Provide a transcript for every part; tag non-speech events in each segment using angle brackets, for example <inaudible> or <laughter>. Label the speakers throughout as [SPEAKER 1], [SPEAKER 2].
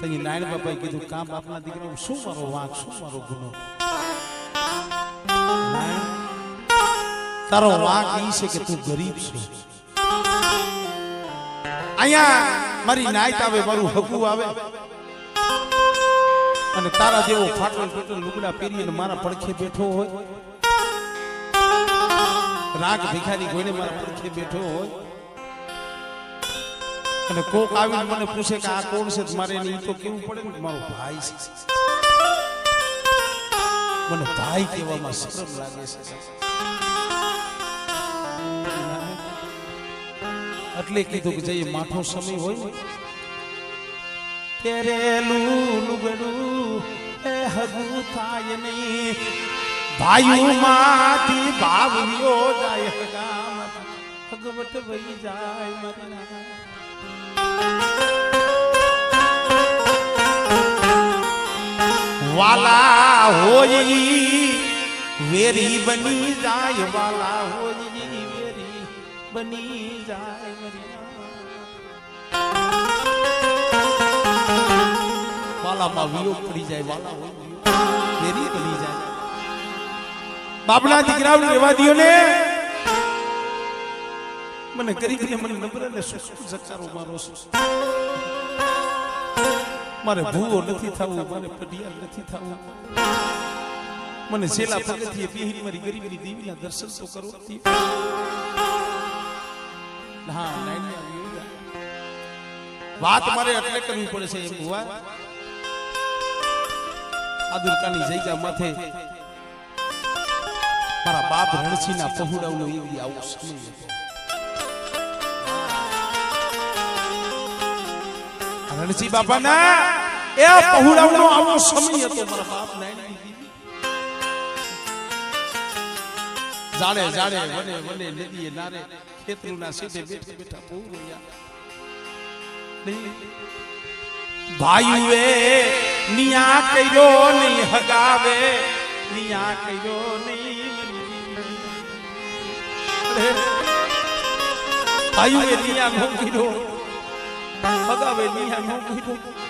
[SPEAKER 1] તો એ નાયણ બાપાએ કીધું, કાં બાપના દીકરો શું મારો વાંક, શું મારો ગુનો? તારો વાંક ઈ છે કે તું ગરીબ છે. અહીંયા મારી નાઈટ આવે, મારું હકું આવે. અને તારા જેવો ફાટલ ફાટલ લુગડા પહેરીને મારા પડખે બેઠો હોય. રાગ ભિખારી કોઈને મારા પડખે બેઠો હોય. અને કોક આવીને મને પૂછે કે આ કોણ છે? મારે એને તો કેવું પડે ને? મારો ભાઈ છે. મને ભાઈ કહેવામાં શરમ લાગે છે. એટલે કીધું કે જઈએ, માઠો સમય હોય. તેરેલું લુગડું એ હગું થાય નહીં. ભાઈઓ માથી ભાવ્યો જાય હગામ ભગવત વહી જાય મારા વાલા હોય ઈ વેરી બની જાય, વાલા હોય વેરી બની જાય વાલામાં વિયોગ પડી જાય, વાલા હોય વેરી બની જાય. બાપના દીકરાઓને રહેવા દ્યો ને. મને કરી કરી મને નમ્ર ને સુખ સચારો મારો છે મારે ભૂવો નથી થવું મારે પઢિયાર નથી થવું મને છેલ્લા પગથિયે બેહીને મારી ગરીબની દેવીના દર્શન તો કરો દે. હા. વાત મારે એટલે કરવી પડે છે એમ ભુવા આ દુર્ગાની જગ્યા માથે મારા બાપ રણસીના પહોળાવનો એવી આવું સમય હતો રણજી બાપાના એ પહોળાવનો આવો સમય હતો, મારા બાપ દીદી. જાડે જાડે વને વને, નદીએ, નારે, ખેતરુના સીધે બેઠે બેઠા નહીં. ભાઈઓએ નિયા કર્યો નહીં હગાવે, નિયા કર્યો નહીં ભાઈઓએ નિયા નો હગાવે નિયા નો કર્યો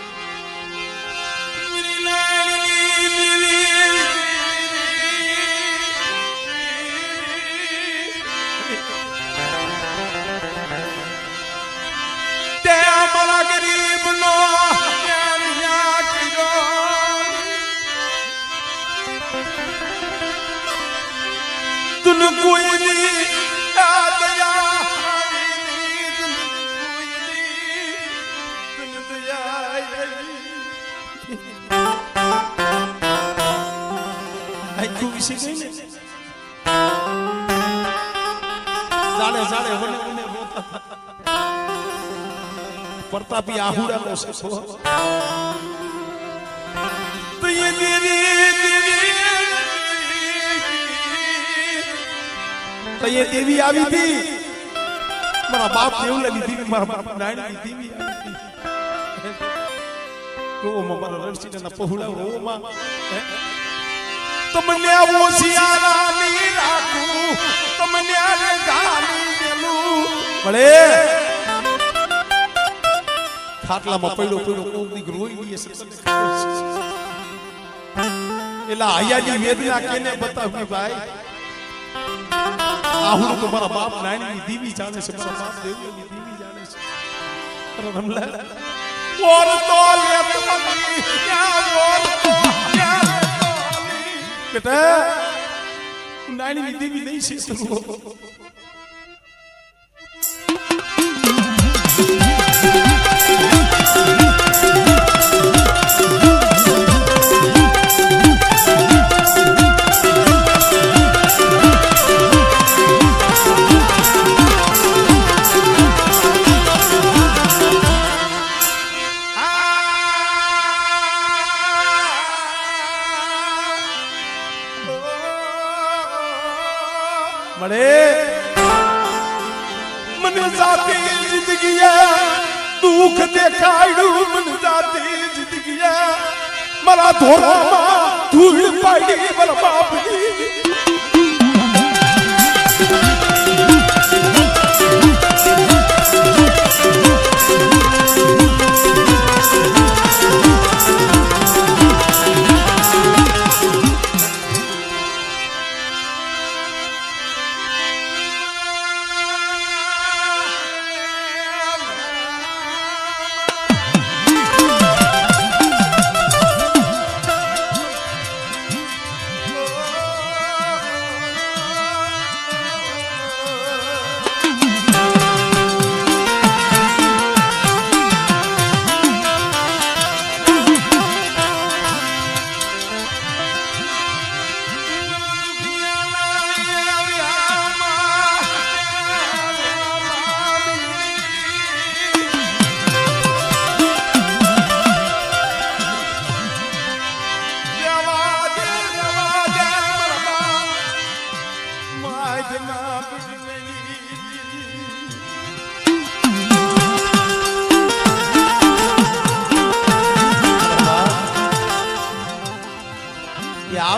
[SPEAKER 1] વિશે ગઈ ને જાડે જાડે વને વને રોતા પ્રતાપી આહુડા નો છો, તો. એ દેવી દેવી દેવી આવી હતી. મારા બાપ દેવી મારા બાપ આવી હતી. રોમાં મારા રણસીના પહોળા રોમાં? તમને ઓશિયારાની રાખું તમને આને ગાલી દેલું પડે ખાટલામાં પડ્યો પડ્યો કોક દીક રોઈ ગઈ. એલા હૈયાની વેદના કેને બતાવી ભાઈ? આહુર તો મારા બાપ નાની દીવી જાણે છે મારા બાપ દેવની દીવી જાણે છે. રમલા. ઓર તો લેત ક્યાં ઓર તો. બેટા નાની દેવી નહીં છે સરું <laughs>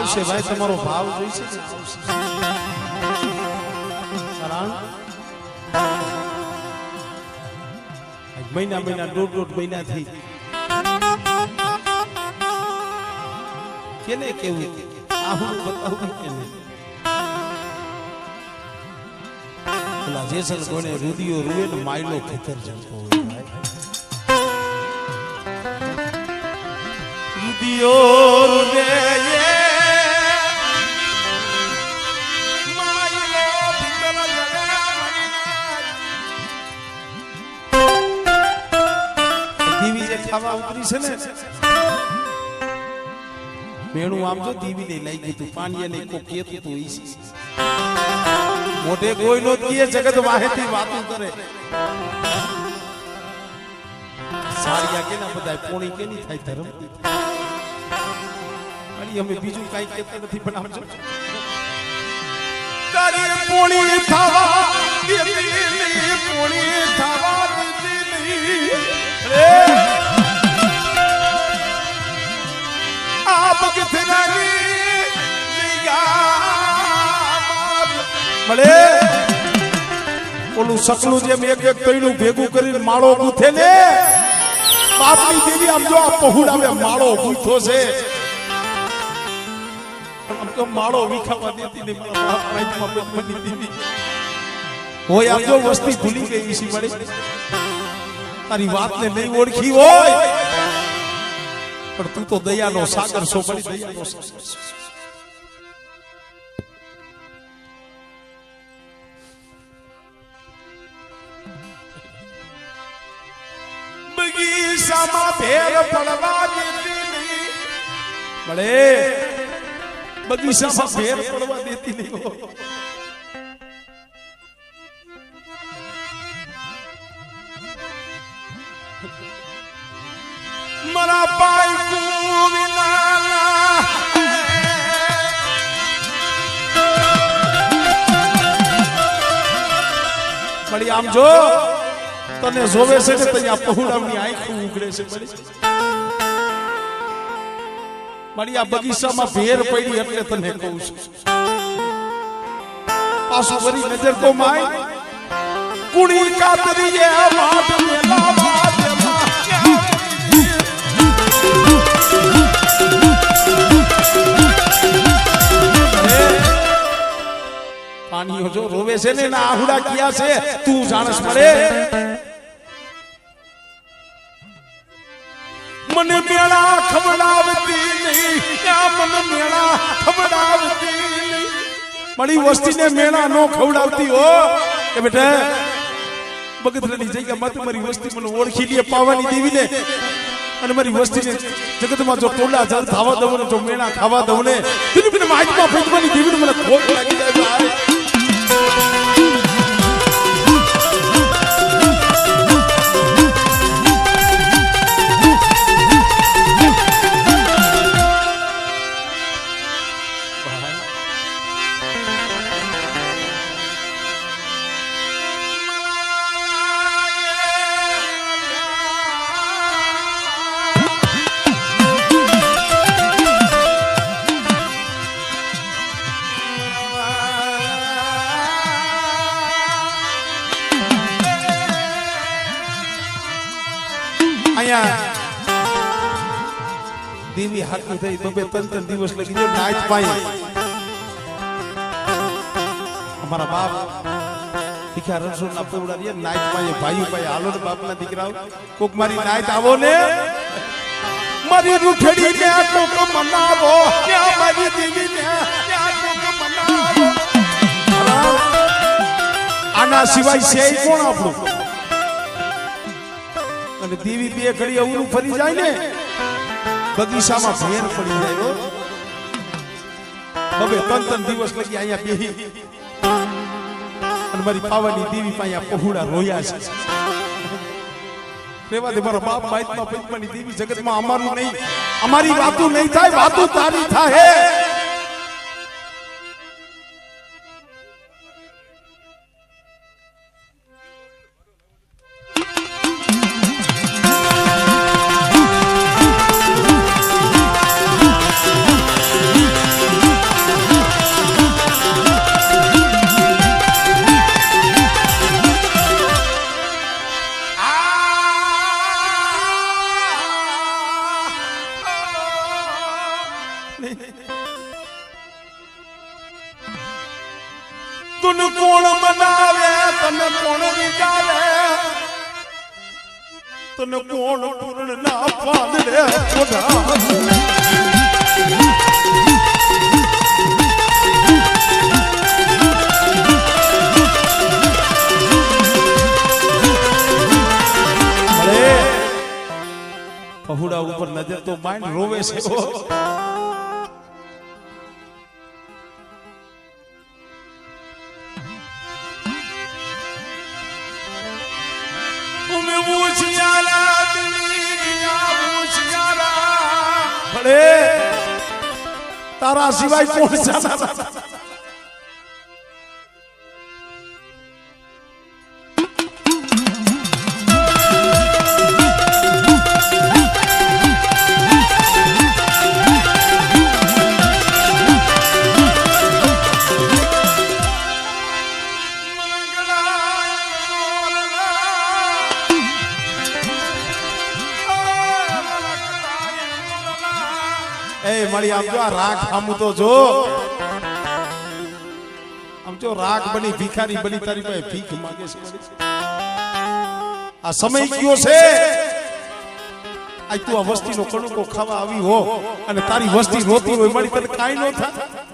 [SPEAKER 1] આવશે ભાઈ, તમારો ભાવ જોઈશે? મહિના મહિના દોઢ દોઢ મહિના થી કેને કેવું? આ બતાવું કેને? પેલા જેસલ કોને રુદિયો રૂએ ને માયલો ખેતર જતો હોય રુદિયો રૂએ ખાવા ઉતરી છે ને? મેણું આમ જો દીવી ને લઈ ગયું પાણી ને કો કેતું તું મોઢે કોઈ નો કીએ જગત વાહેતી વાતો કરે. સારિયા કેના બધા પોણી કેની થાય ધર્મ? અલી અમે બીજું કાઈ કહેતા નથી, પણ આમ જો. તારી પોણી થાવા નહીં પોણી થવા દેતી રે મળે ઓલું સકલું જેમ એક એક કઈનું ભેગું કરીને માળો ગૂથે ને બાપની દેવી આમ જો આ પહોળાવે માળો ગૂથો છે આમ તો માળો વિખાવા દેતી નહીં મારા બાપ રાઈતમાં બની દીધી હોય આમ જો વસ્તી ભૂલી ગઈ છે મળી તારી વાતને નહીં ઓળખી હોય પણ તું તો દયાનો સાગર છો મળી દયાનો. બગીચામાં ભેર પડવા દેતી નહીં મળે બગીચામાં ભેર પડવા દેતી નહીં મારા પાઈ કુવિનાના મળી આમ જો, તને જોવે છે ને તને પહોળાવની આંખું ઉઘડે છે, મળી. મારી આ બગીચામાં ભેર પડી એટલે તને કહું છું. પાછું વળી નજર તો માય. કુણી કાતરીએ વાટ મેલા પાણીઓ જો રોવે છે ને, ના આહુડા ક્યાં છે, તું જાણસ મળે મને મેળા ખવડાવતી નહીં મને મેળા ખવડાવતી નહીં. વસ્તીને મેળા નો ખવડાવતી હો. કે બેટા, બગદરાની જગ્યા મત મારી વસ્તી મને ઓળખી લે, પાવાની દેવી ને અને મારી વસ્તીને જગતમાં જો ટોલા જલ થાવા દઉં ને, જો મેળા ખાવા દઉં ને પાઈ અમારા બાપ દીકરા રણછોડ ના પૌડા રે નાઈટ પાઈ ભાઈ ભાઈ હાલો ને બાપના દીકરાઓ, કોક મારી નાઈટ આવો ને. મારી રૂઠડી ને કોક મનાવો. ક્યાં મારી દીવી ને કોક મનાવો. આના સિવાય છે કોણ આપણું? અને દેવી બે ઘડી અવરું ફરી જાય ને. બગીચામાં ભેર પડી જાય. બબે ત્રણ ત્રણ દિવસ લગી અહીંયા બેહી અને મારી પાવાની દેવી પાસે અહીંયા પહોળા રોયા છે. રેવા દે, મારા બાપ માહિતમાં પંચમાની દેવી જગતમાં અમારું નહીં. અમારી વાતું નહીં થાય, વાતું તારી થાય. કોણ પૂર્ણ ના પાદરે ખોડા અરે પहुડા ઉપર નજર તો માઇન્ડ રોવે છે ઓ. મૂછિયારા અરે તારા સિવાય આ સમય કયો છે. આજ તું આ વસ્તીનો કણુકો ખાવા આવી હો અને તારી વસ્તી રોતી હોય, મારી તને કાંઈ ન થાય.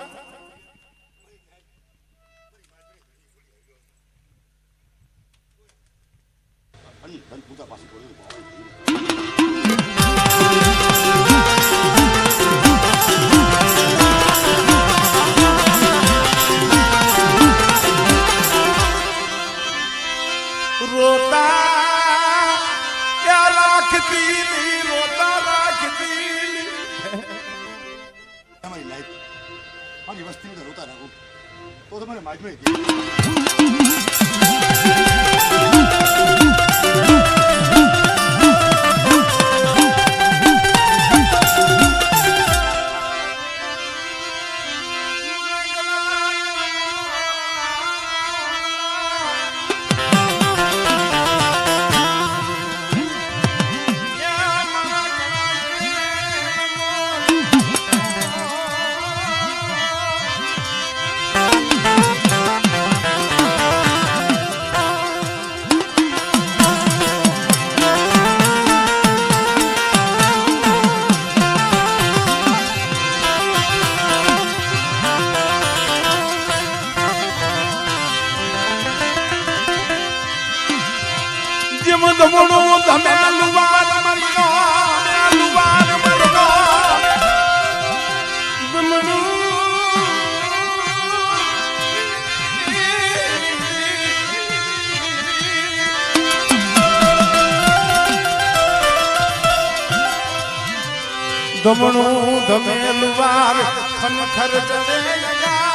[SPEAKER 1] દમણું ધમે લુવાર ખનખર લગા.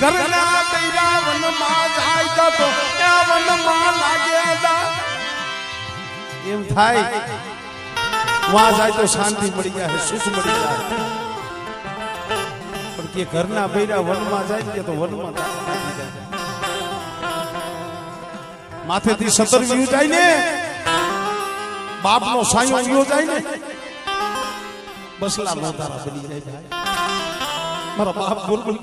[SPEAKER 1] ઘરના તૈરા વનમાં જાય તો ત્યાં વનમાં લાગેલા એમ થાય. વાં જાય તો શાંતિ મળી જાય, સુખ મળી જાય. પણ કે ઘરના બૈરા વનમાં જાય કે તો વનમાં. માથેથી સતર વ્યૂ જાય ને બાપનો સાયો વ્યૂ જાય ને. બસલા મોતારા બની જાય મારા બાપ બોલ બોલ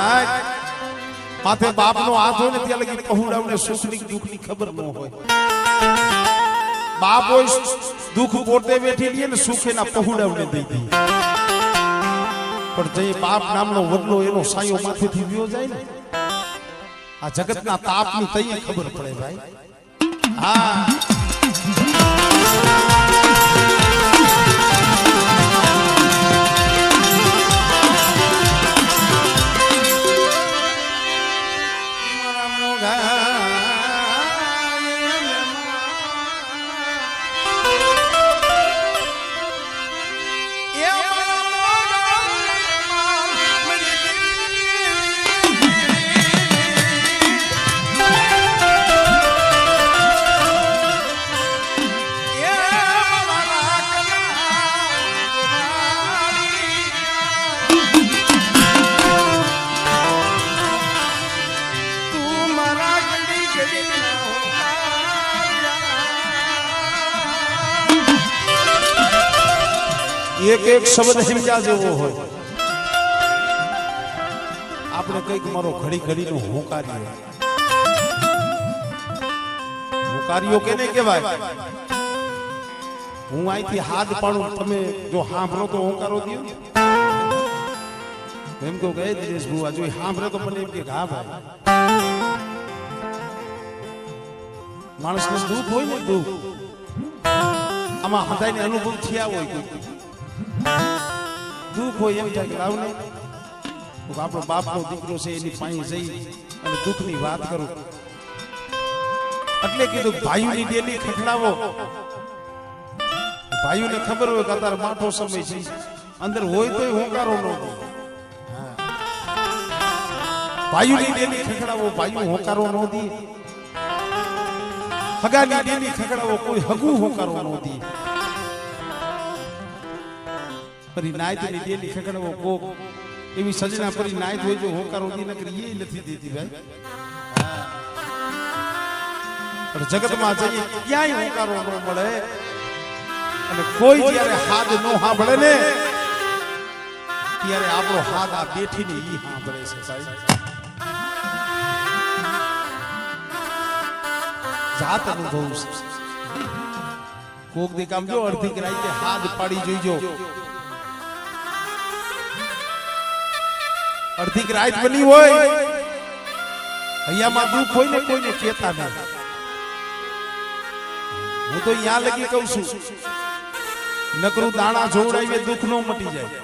[SPEAKER 1] નાખ. માથે બાપનો હાથ હોય ને ત્યાં લગી પહોંડાવને સુખની દુઃખની ખબર ન હોય. બાપ હોય દુઃખ પોતે બેઠી લઈએ ને સુખ એના પહોળાવને દઈ દઈએ પણ જે બાપ નામનો વડલો એનો સાયો માથેથી વ્યો જાય ને, આ જગતના તાપની તઈએ ખબર પડે ભાઈ. હા. એક શબ્દ સમજ્યા જેવો હોય. આપણે કંઈક મારો ઘડી ઘડીનો હોકાર્યો હોકાર્યો કેને કહેવાય? હું અહીંથી હાથ પાડું, તમે જો સાંભળો તો હોકારો દો એમ કહું કે, "એ દિનેશ ભુવા, જો સાંભળે તો મને એમ કે હા ભાઈ. માણસને દુઃખ હોય ને દુઃખ આમાં હૃદયને અનુભવ થયા હોય કોઈ. દુઃખ હોય એમ થાય કે લાવ ને આપણો બાપનો દીકરો છે એની પાસે જઈ અને દુઃખની વાત કરું. એટલે કીધું, ભાઈઓની ડેલી ખખડાવો. ભાઈઓને ખબર હોય કે અત્યારે માઠો સમય છે. અંદર હોય તોય હોકારો ન દે. ભાઈઓની ડેલી ખખડાવો, ભાઈઓ હોકારો ન દે. હગાની ડેલી ખખડાવો, કોઈ હગું હોકારો ન દે. પરી નાયતની ડેલી ખખડાવો કોક એવી સજના પરી નાયત હોય જો હોકારો દી નકરી એ નથી દેતી ભાઈ. પણ જગતમાં જઈએ ક્યાંય હોકારો ન મળે. અને કોઈ જ્યારે હાથ નો સાંભળે ને, ત્યારે આપણો હાથ આ બેઠીને ઈ સાંભળે છે ભાઈ. જાત અનુભવ કોક દે કામ જો અડધી કરાઈ કે હાથ પાડી જોઈજો. અડધી રાત બની હોય. અહીંયામાં દુઃખ હોય ને કોઈને કહેતા ના હું તો અહીંયા લગી કહું છું, નકરું દાણા જોવડાવીએ દુઃખ નો મટી જાય.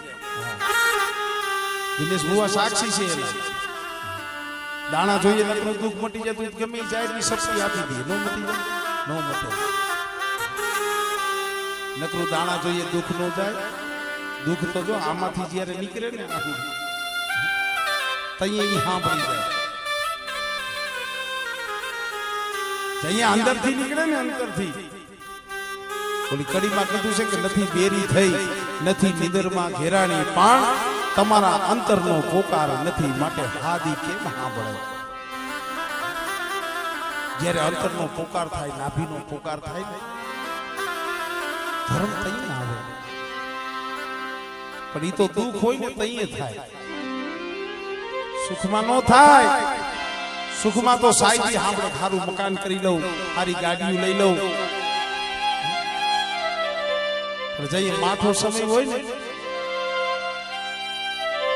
[SPEAKER 1] દિનેશ બુઆ સાક્ષી છે દાણા જોઈએ નકરું દુઃખ મટી જાય તો ગમે જાય એની શક્તિ આપી દે. નો મટી જાય, નો મટે. નકરું દાણા જોઈએ દુઃખ નો જાય. દુઃખ તો જો આમાંથી જ્યારે નીકળે ને આખું તઈએ ઈ સાંભળી ને પોકાર નથી માટે હાદી કેમ સાંભળે? જ્યારે અંતરનો પોકાર થાય, નાભીનો પોકાર થાય ને, ધર્મ તઈ આવે. પણ એ તો દુઃખ હોય ને તઈએ થાય. સુખમાં નો થાય. સુખમાં તો સાઈથી આપણે સારું મકાન કરી લઉં સારી ગાડીઓ લઈ લઉં. જઈએ, માઠો સમય હોય ને.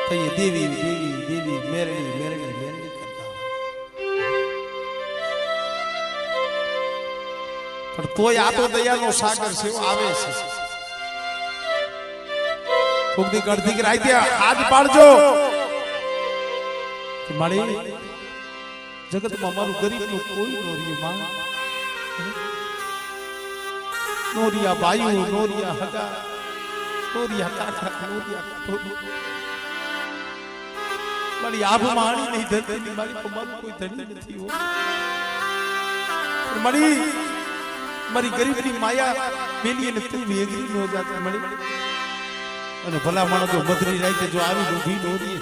[SPEAKER 1] તો દેવી દેવી દેવી મેરણી મેરણી મેરણી પણ તોય આ તો દયાનો સાગર છે આવે છે. કોક દી અડધી કે રાઈ હાથ પાડજો. મારી જગતમાં મારું ગરીબનું કોઈ નોરી માં. નોરિયા બાયુ નોરિયા હગા નોરિયા કાઠા નોરિયા મારી આભ માણી નહીં ધરતી મારી મારું કોઈ ધણી નથી, હો. મારી મારી ગરીબની માયા પેલી એને તું વેગરી નો જાત મળી અને ભલા માણસ મધરી રાતે જો આવી ઊભી નોરી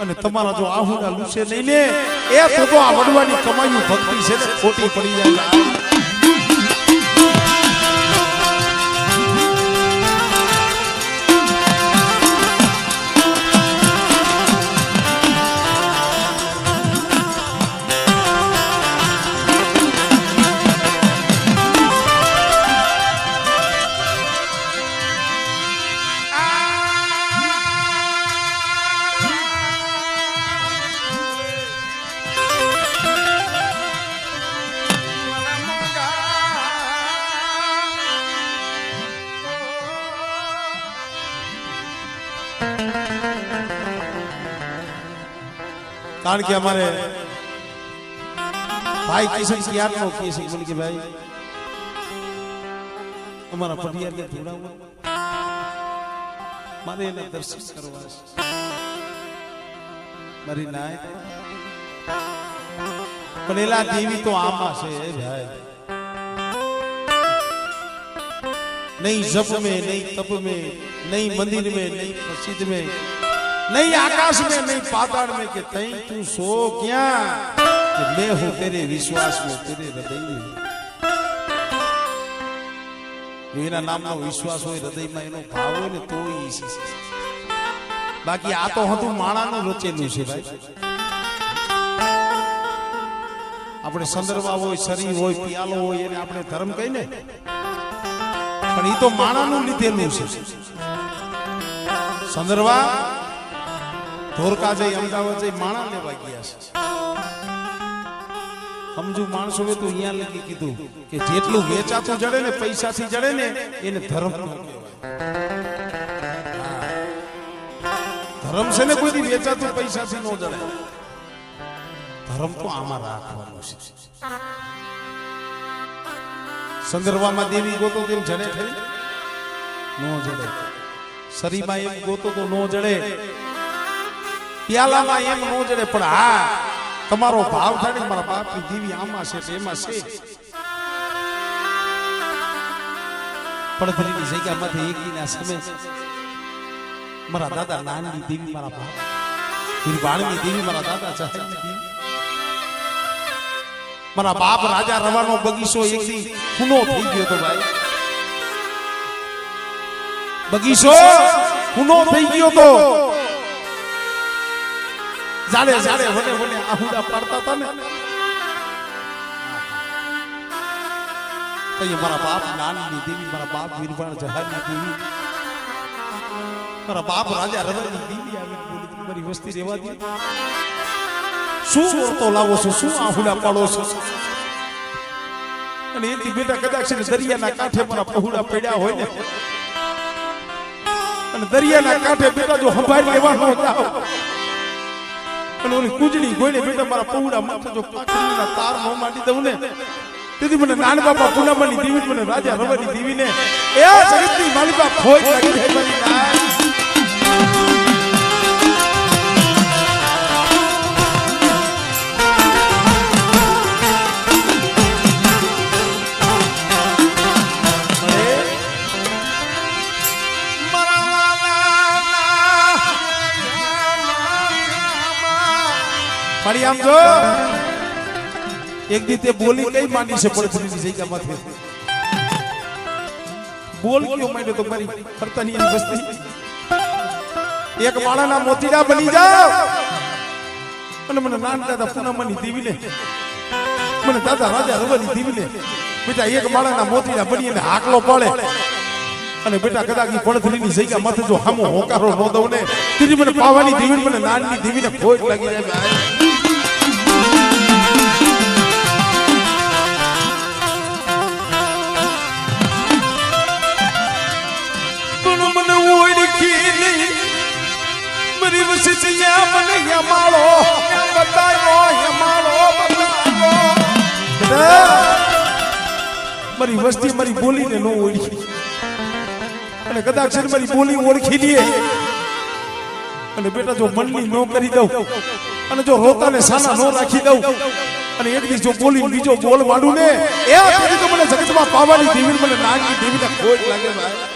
[SPEAKER 1] અને તમારા જો આહુડા લૂસે નહીં ને એ તો આ વડવાની કમાયું ભક્તિ છે ને ખોટી પડી જાય. કારણ કે અમારે ભાઈ કિશન ક્યારનો કિશન બોલી કે ભાઈ, અમારા પરિવારને જોડાવો મારે એના દર્શન કરવા છે. મારી નાય પણ એલા દેવી તો આમાં છે ભાઈ. નહીં જપ મેં નહીં તપ મેં નહીં મંદિર મેં નહીં પ્રસિદ્ધ મેં नहीं आकाश में नहीं पाताल में कि तई तू सो क्या कि मैं हूं तेरे विश्वास में तेरे हृदय में જો એના નામનો વિશ્વાસ હોય હૃદયમાં એનો ભાવ હોય ને તો ઈ છે. બાકી આ તો હતું માણાનું રચેલું છે ભાઈ આપણે સંદર્ભા હોય શરીર હોય પિયાલો હોય એને આપણે ધર્મ કહી ને પણ એ તો માણાનું લીધેલું છે સંદર્ભા ધોરકા જઈ અમદાવાદ જઈ માણા લેવા ગયા છે. સમજુ માણસો તો અહીંયા લગી કીધું કે જેટલું વેચાતું જડે ને પૈસાથી જડે ને એને ધર્મ ધર્મ છે ને કોઈ વેચાતું પૈસાથી ન જડે. ધર્મ તો આમાં રાખવાનો છે. સંદર્ભમાં દેવી ગોતો તેમ જડે ખરી? ન જડે. શરીરમાં એમ ગોતો તો ન જડે. પ્યાલામાં એમ ન જડે, પણ હા, તમારો ભાવ થાય મારા બાપની દેવી આમાં છે એમાં છે. પડધરીની જગ્યામાંથી એકીના સમય મારા દાદા નાની દીવી મારા બાપ મારી વાણની દેવી મારા દાદા ચાહેની મારા બાપ રાજા રવાનો બગીચો એક દી ખૂનો થઈ ગયો તો ભાઈ. બગીચો ખૂનો થઈ ગયો તો જાડે જાડે વને વને આહુડા પાડતા હતા ને. તો મારા બાપ નાની દેવી મારા બાપ વીરવાણ જહારની દેવી. મારા બાપ રાજા રવાની દેવી આવી બોલી મારી વસ્તી રહેવા દે. શું ઓરતો લાવો છો? શું આહુડા પાડો છો? અને એથી બેટા કદાચ ને દરિયાના કાંઠે મારા પहुડા પડ્યા હોય ને. અને દરિયાના કાંઠે બેટા જો સંભાળી લેવાનો જાવ અને ઓલી કુજડી ગોઈને બેટા મારા પૌડા માથે જો પાખડીના તાર મો માંડી દઉં ને, તેથી મને નાન બાપા પૂનમની દીવી મને રાજા રવાની દીવીને, એ જગતની માલિકા, ખોઈ લાગી મારી નાય મારી આમ જો. એક દીતે બોલી કઈ માંડી છે પડખડીની જગ્યામાંથી બોલ કયો માંડ્યો તો મારી ફરતાની એની વસ્તી? એક માણાના મોતીડા બની જાવ અને મને નાન દાદા પૂનમની દીવીને મને દાદા રાજા રવાની દીવીને બેટા, એક માણાના મોતીડા બની અને હાકલો પડે. અને બેટા, કદાચ ઈ પડખડીની જગ્યા માથે જો હામો હોકારો ન દઉં ને તેથી મને પાવાની દીવી મને નાનની દીવીને ખોટ લાગી જાય. વસ્તી મારી બોલીને ન ઓળખી. અને કદાચ મારી બોલી ઓળખી લે. અને બેટા, જો મનની ન કરી દઉં, અને જો રોતાને સાના ન રાખી દઉં, અને એક દિવસ જો બોલી બીજો બોલ માંડું ને, એ તો મને જગતમાં પાવાની દેવી મને નાની દેવીને ખોટ લાગે ભાઈ.